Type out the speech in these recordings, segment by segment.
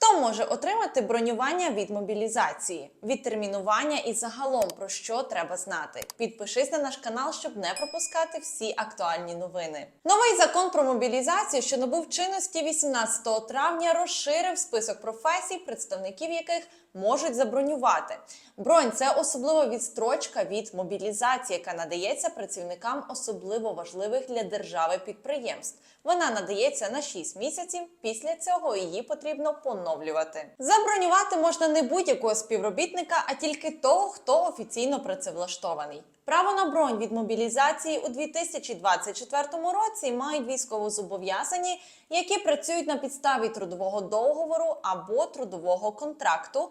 Хто може отримати бронювання від мобілізації, відтермінування і загалом про що треба знати? Підпишись на наш канал, щоб не пропускати всі актуальні новини. Новий закон про мобілізацію, що набув чинності 18 травня, розширив список професій, представників яких можуть забронювати. Бронь це особлива відстрочка від мобілізації, яка надається працівникам особливо важливих для держави підприємств. Вона надається на 6 місяців. Після цього її потрібно поновлювати. Забронювати можна не будь-якого співробітника, а тільки того, хто офіційно працевлаштований. Право на бронь від мобілізації у 2024 році мають військовозобов'язані, які працюють на підставі трудового договору або трудового контракту,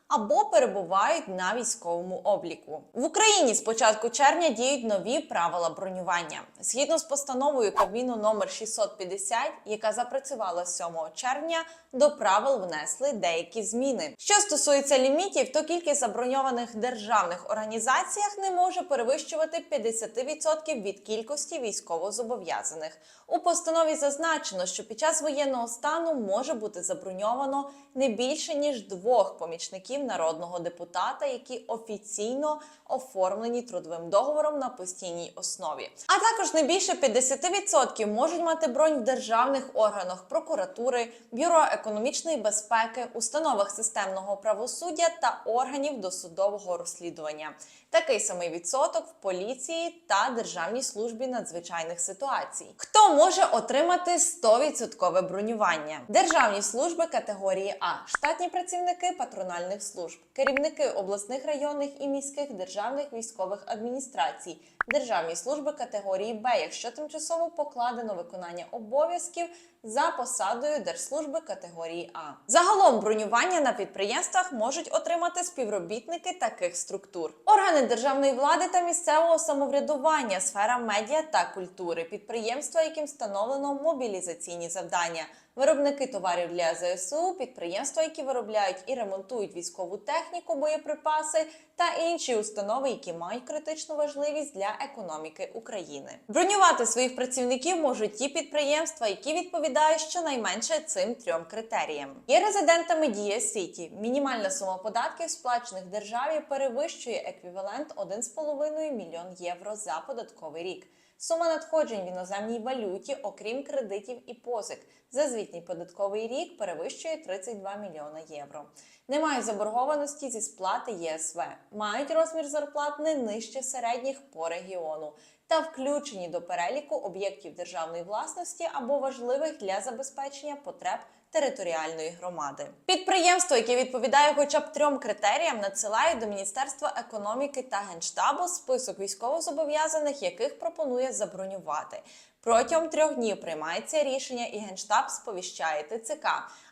або перебувають на військовому обліку. В Україні з початку червня діють нові правила бронювання. Згідно з постановою Кабміну номер 650, яка запрацювала 7 червня, до правил внесли деякі зміни. Що стосується лімітів, то кількість заброньованих державних організаціях не може перевищувати 50% від кількості військовозобов'язаних. У постанові зазначено, що під час воєнного стану може бути заброньовано не більше ніж двох помічників народного депутата, які офіційно оформлені трудовим договором на постійній основі. А також не більше 50% можуть мати бронь в державних органах прокуратури, бюро економічної безпеки, установах системного правосуддя та органів досудового розслідування. Такий самий відсоток в поліції та Державній службі надзвичайних ситуацій. Хто може отримати 100% бронювання? Державні служби категорії А, штатні працівники патрональних служб, керівники обласних районних і міських державних військових адміністрацій, державні служби категорії Б, якщо тимчасово покладено виконання обов'язків за посадою держслужби категорії А. Загалом бронювання на підприємствах можуть отримати співробітники таких структур: органи державної влади та місцевого самоврядування, сфера медіа та культури, підприємства, яким встановлено мобілізаційні завдання. Виробники товарів для ЗСУ, підприємства, які виробляють і ремонтують військову техніку, боєприпаси та інші установи, які мають критичну важливість для економіки України. Бронювати своїх працівників можуть ті підприємства, які відповідають щонайменше цим трьом критеріям. Є резидентами Дія Сіті. Мінімальна сума податків, сплачених державі, перевищує еквівалент 1,5 мільйон євро за податковий рік. Сума надходжень в іноземній валюті, окрім кредитів і позик, за звітній податковий рік перевищує 32 мільйона євро. Немає заборгованості зі сплати ЄСВ, мають розмір зарплат не нижче середніх по регіону та включені до переліку об'єктів державної власності або важливих для забезпечення потреб територіальної громади. Підприємство, яке відповідає хоча б трьом критеріям, надсилає до Міністерства економіки та генштабу список військовозобов'язаних, яких пропонує забронювати. Протягом трьох днів приймається рішення, і генштаб сповіщає ТЦК.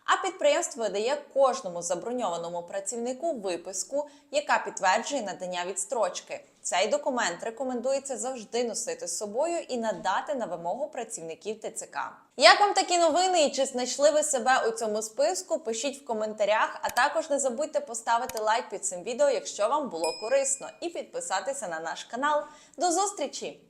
А підприємство видає кожному заброньованому працівнику виписку, яка підтверджує надання відстрочки. Цей документ рекомендується завжди носити з собою і надати на вимогу працівників ТЦК. Як вам такі новини і чи знайшли ви себе у цьому списку? Пишіть в коментарях, а також не забудьте поставити лайк під цим відео, якщо вам було корисно, і підписатися на наш канал. До зустрічі!